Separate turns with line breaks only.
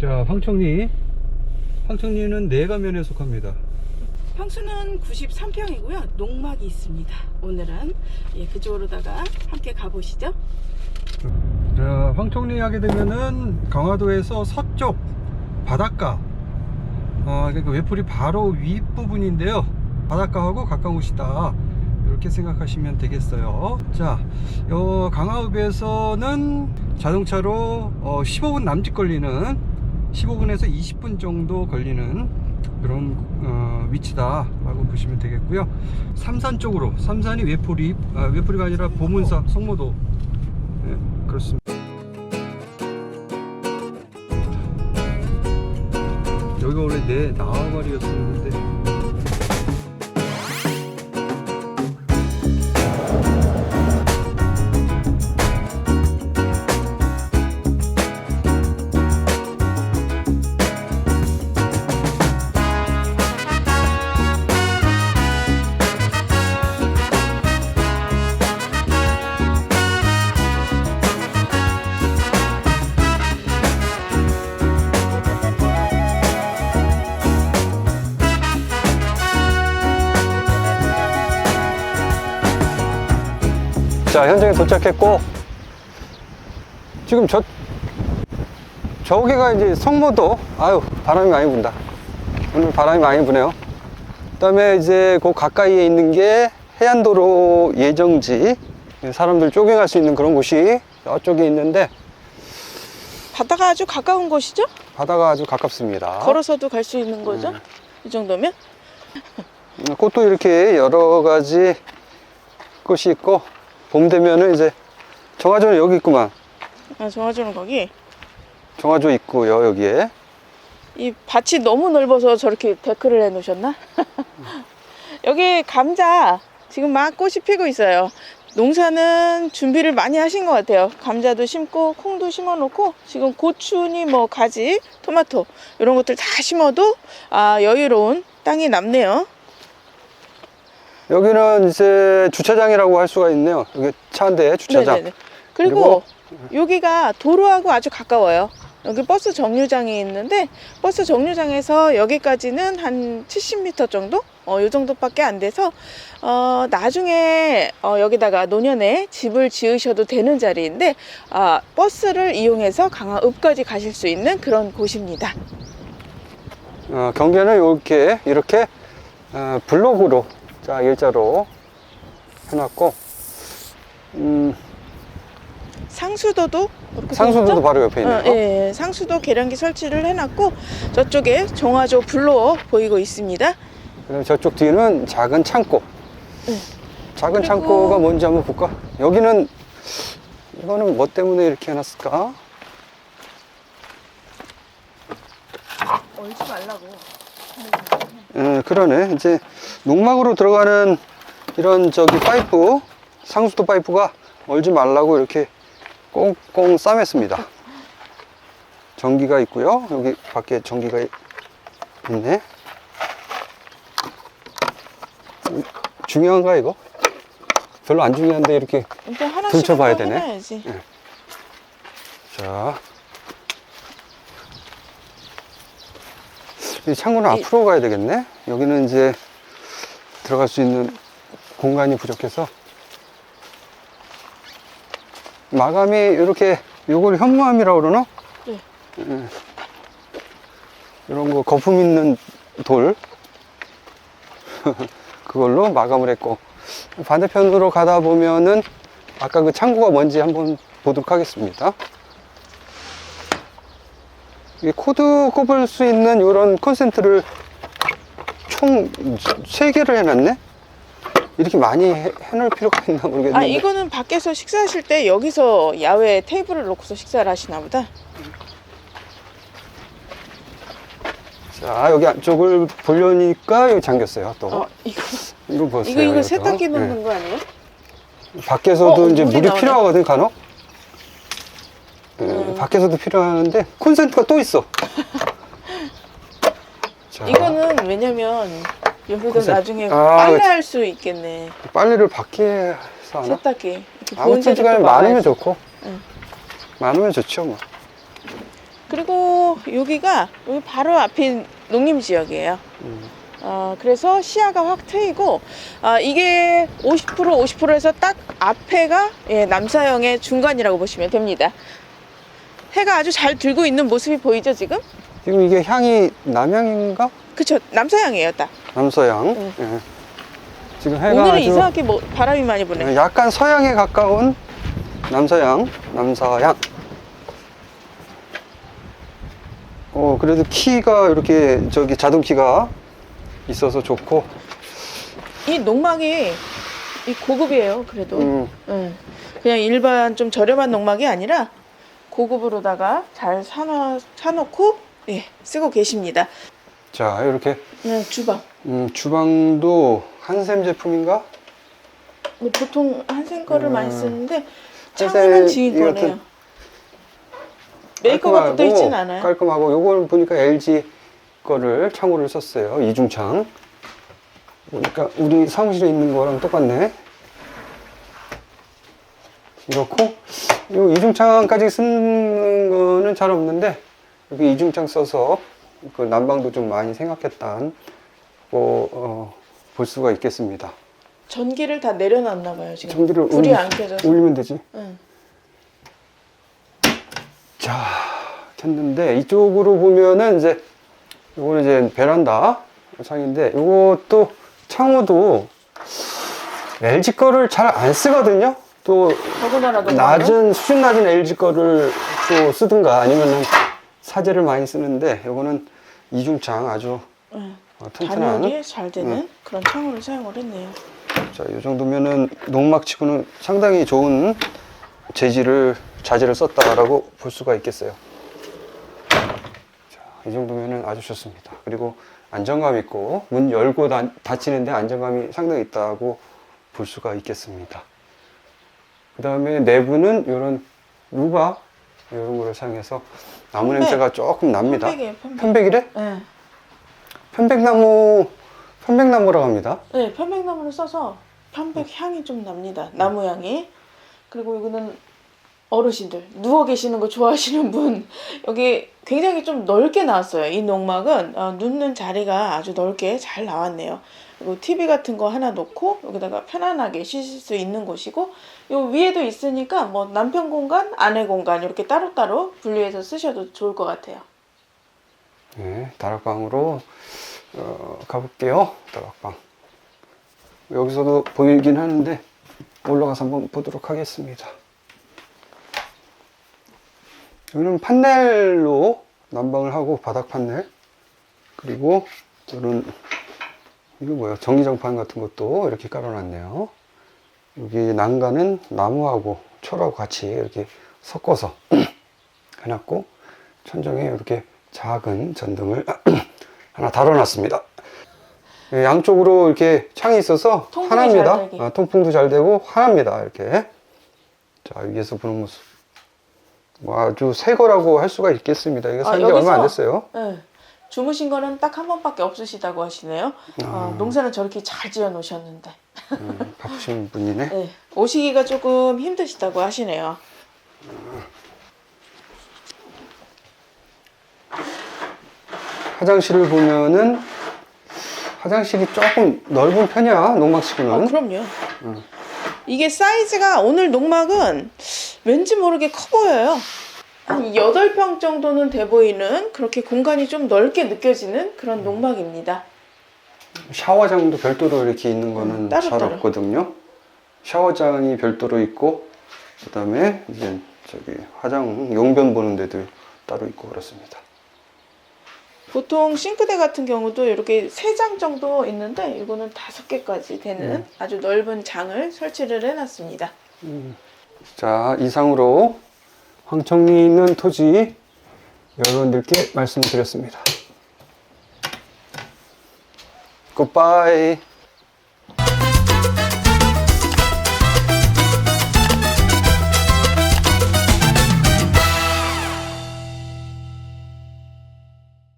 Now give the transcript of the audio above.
자, 황청리. 황청리는 내가면에 속합니다.
평수는 93평이고요. 농막이 있습니다. 오늘은 예, 그쪽으로다가 함께 가보시죠.
자, 황청리 하게 되면은 강화도에서 서쪽 바닷가. 어, 그러니까 외풀이 바로 윗부분인데요. 바닷가하고 가까운 곳이다. 이렇게 생각하시면 되겠어요. 자, 요 강화읍에서는 자동차로 어, 15분 남짓 걸리는 15분에서 20분 정도 걸리는 그런 어, 위치다 라고 보시면 되겠고요. 삼산 쪽으로 삼산이 외풀이 아, 외풀이가 아니라 보문사 성모도 네, 그렇습니다. 여기가 원래 내 나와말이었었는데 자 현장에 도착했고 지금 저 저기가 이제 성모도 아유 바람이 많이 분다 오늘 바람이 많이 부네요 그 다음에 이제 그 가까이에 있는 게 해안도로 예정지 사람들 조깅할 수 있는 그런 곳이 저쪽에 있는데
바다가 아주 가까운 곳이죠?
바다가 아주 가깝습니다
걸어서도 갈 수 있는 거죠? 이 정도면?
음, 꽃도 이렇게 여러 가지 꽃이 있고 봄 되면은 이제 정화조는 여기 있구만
아, 정화조는 거기.
정화조 있고요 여기에
이 밭이 너무 넓어서 저렇게 데크를 해 놓으셨나? 여기 감자 지금 막 꽃이 피고 있어요. 농사는 준비를 많이 하신 것 같아요. 감자도 심고 콩도 심어 놓고 지금 고추니 뭐 가지, 토마토 이런 것들 다 심어도 아, 여유로운 땅이 남네요.
여기는 이제 주차장이라고 할 수가 있네요. 여기 차 한 대 주차장.
네네네. 그리고 여기가 도로하고 아주 가까워요. 여기 버스 정류장이 있는데 버스 정류장에서 여기까지는 한 70m 정도? 어, 요 정도밖에 안 돼서 어, 나중에 어, 여기다가 노년에 집을 지으셔도 되는 자리인데 아, 버스를 이용해서 강화읍까지 가실 수 있는 그런 곳입니다.
어, 경계는 이렇게 이렇게 어, 블록으로 자 일자로 해놨고 음,
상수도도 그렇게
상수도도
생겼죠?
바로 옆에 있네요.
어, 예, 예. 상수도 계량기 설치를 해놨고 저쪽에 정화조 블로 보이고 있습니다.
그리고 저쪽 뒤는 작은 창고.
네.
작은
그리고-
창고가 뭔지 한번 볼까? 여기는 이거는 뭐 때문에 이렇게 해놨을까?
얼지 말라고.
예, 그러네. 이제 농막으로 들어가는 이런 저기 파이프, 상수도 파이프가 얼지 말라고 이렇게 꽁꽁 싸맸습니다. 전기가 있고요. 여기 밖에 전기가 있- 있네. 음, 중요한가 이거? 별로 안 중요한데 이렇게 들춰봐야 되네.
해놔야지.
자. 이 창문은
이-
앞으로 가야 되겠네. 여기는 이제 들어갈 수 있는 공간이 부족해서 마감이 이렇게 요걸 현무암이라고 그러나?
네.
예. 이런 거 거품 있는 돌 그걸로 마감을 했고 반대편으로 가다 보면은 아까 그 창구가 뭔지 한번 보도록 하겠습니다. 이 코드 꼽을 수 있는 이런 콘센트를 총 3개를 해놨네? 이렇게 많이 해, 해놓을 필요가 있나 모르겠는데.
아 이거는 밖에서 식사하실 때 여기서 야외 테이블을 놓고서 식사를 하시나 보다.
자, 여기 안쪽을 보려니까 여기 잠겼어요, 또.
어 이거
이거 보세요.
이거 이거. 세탁기
예.
넣는 거 아니에요?
밖에서도
어,
이제
물이
물이
나오네.
필요하거든, 간혹. 예,
음.
밖에서도 필요하는데 콘센트가 또 있어. 자,
이거는 왜냐면 여기도. 나중에
아,
빨래할 수 있겠네.
빨래를 밖에서 하나?
세탁기. 이렇게
아무 튼지간에
세탁도
많으면. 좋고.
응.
많으면 좋죠, 뭐.
그리고 여기가 여기 바로 앞이 농림 지역이에요.
음.
어, 그래서 시야가 확 트이고 아, 이게 50% 50%에서 딱 앞에가 예, 남사형의 중간이라고 보시면 됩니다. 해가 아주 잘 들고 있는 모습이 보이죠 지금?
지금 이게 향이 남향인가?
그쵸 남서향이에요 딱.
남서향.
네.
예. 지금 해가
오늘은
아주
이상하게 뭐 바람이 많이 부네.
약간 서양에 가까운 남서향, 남서향. 어, 그래도 키가 이렇게 저기 자동 키가 있어서 좋고,
이 농막이 이 고급이에요 그래도.
음,
예. 그냥 일반 좀 저렴한 농막이 아니라 고급으로다가 잘 사놔, 사놓고 예, 쓰고 계십니다.
자, 이렇게
네, 주방.
음, 주방도 한샘 제품인가?
근데 보통 한생 거를
음.
많이 쓰는데
한샘
창호는 지인
이 같은
거네요. 메이커가 붙어 있진 않아요.
깔끔하고 요걸 보니까 LG 거를 창호를 썼어요. 이중창. 그러니까 우리 사무실에 있는 거랑 똑같네. 이렇고 요 이중창까지 쓰는 거는 잘 없는데 여기 이중창 써서 그 난방도 좀 많이 생각했다는 뭐, 어, 볼 수가 있겠습니다.
전기를 다 내려놨나 봐요 지금.
전기를
불이 안 켜져서.
올리면 되지.
응.
자, 켰는데 이쪽으로 보면은 이제 요거는 이제 베란다 창인데 요것도 창호도 LG 거를 잘 안 쓰거든요. 또
더군다나
낮은 수준 낮은 LG 거를 또 쓰든가 아니면은 사제를 많이 쓰는데 요거는 이중창 아주
응.
어, 튼튼한
단열이 잘 되는
응.
그런 창호를 사용을 했네요.
자, 이 정도면은 농막치고는 상당히 좋은 재질을 자재를 썼다라고 볼 수가 있겠어요. 자, 이 정도면은 아주 좋습니다. 그리고 안정감 있고 문 열고 다, 닫히는데 안정감이 상당히 있다고 볼 수가 있겠습니다. 그 다음에 내부는 이런 루바 이런 거를 사용해서 나무
편백.
냄새가 조금 납니다.
편백이에요, 편백. 네.
편백나무 편백나무라고 합니다.
네, 편백나무를 써서 편백 향이 좀 납니다. 나무 향이. 그리고 이거는 어르신들 누워 계시는 거 좋아하시는 분 여기 굉장히 좀 넓게 나왔어요. 이 농막은 어, 눕는 자리가 아주 넓게 잘 나왔네요. 그리고 TV 같은 거 하나 놓고 여기다가 편안하게 쉬실 수 있는 곳이고 요 위에도 있으니까 뭐 남편 공간, 아내 공간 이렇게 따로따로 분리해서 쓰셔도 좋을 것 같아요.
네, 다락방으로 어, 가볼게요. 다락방. 여기서도 보이긴 하는데 올라가서 한번 보도록 하겠습니다. 여기는 판넬로 난방을 하고 바닥 판넬 그리고 이런 이거 뭐야 전기장판 같은 것도 이렇게 깔아놨네요. 여기 난간은 나무하고 철하고 같이 이렇게 섞어서 해놨고 천정에 이렇게 작은 전등을 하나 달아놨습니다. 예, 양쪽으로 이렇게 창이 있어서.
되게.
아, 통풍도 잘 되고 환합니다. 이렇게. 자, 위에서 보는 모습. 뭐 아주 새 거라고 할 수가 있겠습니다. 이게
아,
산지 얼마 안? 됐어요.
네. 주무신 거는 딱 한 번밖에 없으시다고 하시네요. 어, 농사는 저렇게 잘 지어 놓으셨는데.
음, 바쁘신 분이네.
네. 오시기가 조금 힘드시다고 하시네요.
화장실을 보면은 화장실이 조금 넓은 편이야. 농막치고는.
아, 그럼요. 이게 사이즈가 오늘 농막은 왠지 모르게 커 보여요. 한 8평 정도는 돼 보이는 그렇게 공간이 좀 넓게 느껴지는 그런 농막입니다.
샤워장도 별도로 이렇게 있는 거는
음, 따로
잘
따로.
없거든요. 샤워장이 별도로 있고, 그 다음에 이제 저기 화장 용변 보는 데도 따로 있고 그렇습니다.
보통 싱크대 같은 경우도 이렇게 세 장 정도 있는데 이거는 다섯 개까지 되는 아주 넓은 장을 설치를 해놨습니다.
자, 이상으로 황청리 있는 토지 여러분들께 말씀드렸습니다. 굿바이.